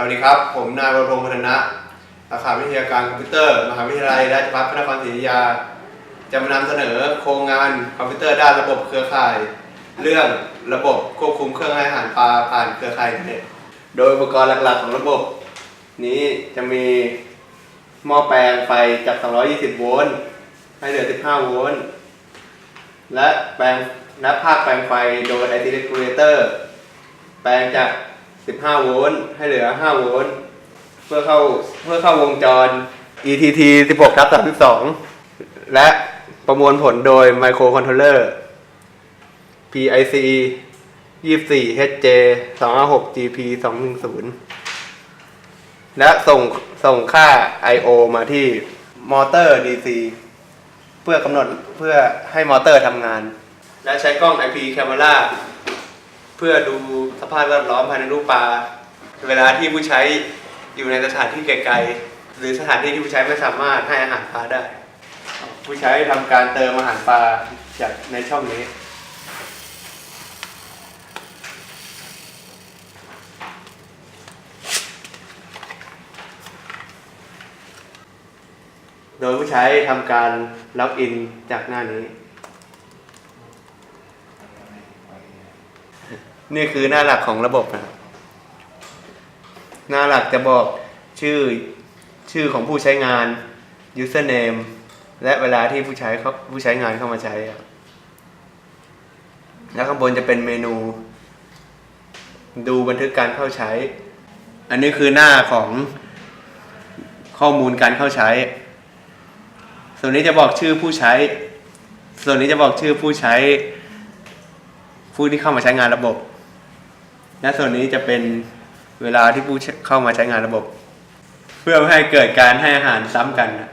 สวัสดีครับ ผมนายวรพงศ์พัฒนะสาขาวิทยาการคอมพิวเตอร์ มหาวิทยาลัยราชภัฏพระนครศรีอยุธยา จะมานำเสนอโครงงานคอมพิวเตอร์ด้านระบบเครือข่าย เรื่องระบบควบคุมเครื่องให้อาหารปลาผ่านเครือข่ายอินเทอร์เน็ตโดยอุปกรณ์หลักๆของระบบ นี้จะมีหม้อแปลงไฟจาก 220 โวลต์ให้เหลือ 15 โวลต์ และแปลงและภาคแปลงไฟโดย IC Regulator แปลงจาก 15 โวลต์ให้เหลือ 5 โวลต์เพื่อเข้าเพื่อเข้าวงจร ETT 16ทับ32 และประมวลผลโดย Microcontroller PIC 24 HJ 256 GP 210 และส่งส่งค่า I/O มาที่มอเตอร์ DC เพื่อกำหนดเพื่อให้มอเตอร์ทำงาน และใช้กล้อง IP Camera พื่อดูสภาพแวดล้อมภายในลูกปลา เวลาที่ผู้ใช้อยู่ในสถานที่ไกลๆหรือสถานที่ที่ผู้ใช้ไม่สามารถให้อาหารปลาได้ ผู้ใช้ทำการเติมอาหารปลาจากในช่องนี้ โดยผู้ใช้ทำการล็อกอินจากหน้านี้ นี่คือหน้าหลักของระบบนะครับหน้าหลักจะบอกชื่อชื่อของผู้ใช้งาน username และเวลาที่ผู้ใช้เขาผู้ใช้งานเข้ามาใช้ครับแล้วข้างบนจะเป็นเมนู ดูบันทึกการเข้าใช้ อันนี้คือหน้าของข้อมูลการเข้าใช้ ส่วนนี้จะบอกชื่อผู้ใช้ ส่วนนี้จะบอกชื่อผู้ใช้ ผู้ที่เข้ามาใช้งานระบบ และส่วนนี้จะเป็นเวลาที่ผู้เข้ามาใช้งานระบบ เพื่อไม่ให้เกิดการให้อาหารซ้ำกันนะ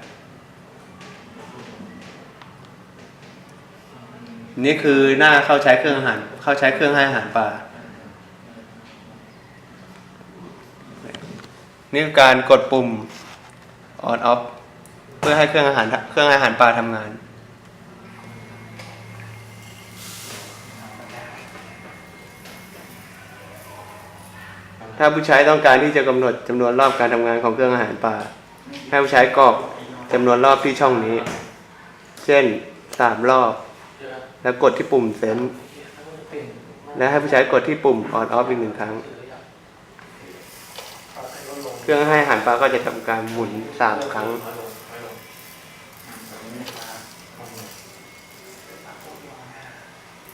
นี่คือหน้าเข้าใช้เครื่องอาหาร เข้าใช้เครื่องให้อาหารปลา นี่คือการกดปุ่ม on off เพื่อให้เครื่องอาหารเครื่องอาหารปลาทำงาน ถ้าผู้ใช้ต้องการที่จะกำหนดจำนวนรอบการทำงานของเครื่องอาหารปลาให้ผู้ใช้กรอกจำนวนรอบที่ช่องนี้ เช่นสามรอบ แล้วกดที่ปุ่มเซนและให้ผู้ใช้กดที่ปุ่ม on off อีกหนึ่งครั้ง เครื่องให้อาหารปลาก็จะทำการหมุนสามครั้ง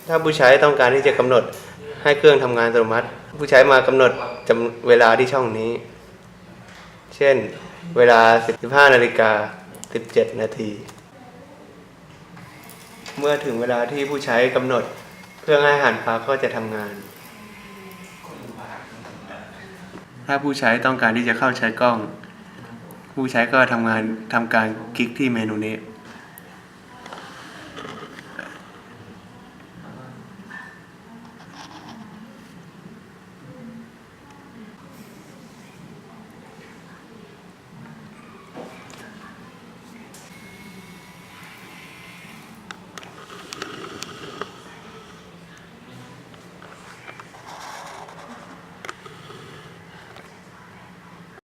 ถ้าผู้ใช้ต้องการที่จะกำหนด ให้เครื่องทำงานอัตโนมัติ ผู้ใช้มากำหนดจำเวลาที่ช่องนี้ เช่น เวลา 15นาฬิกา17 นาที เมื่อถึงเวลาที่ผู้ใช้กำหนด เครื่องให้อาหารปลาก็จะทำงาน ถ้าผู้ใช้ต้องการที่จะเข้าใช้กล้อง ผู้ใช้ก็ทำงานทำการคลิกที่เมนูนี้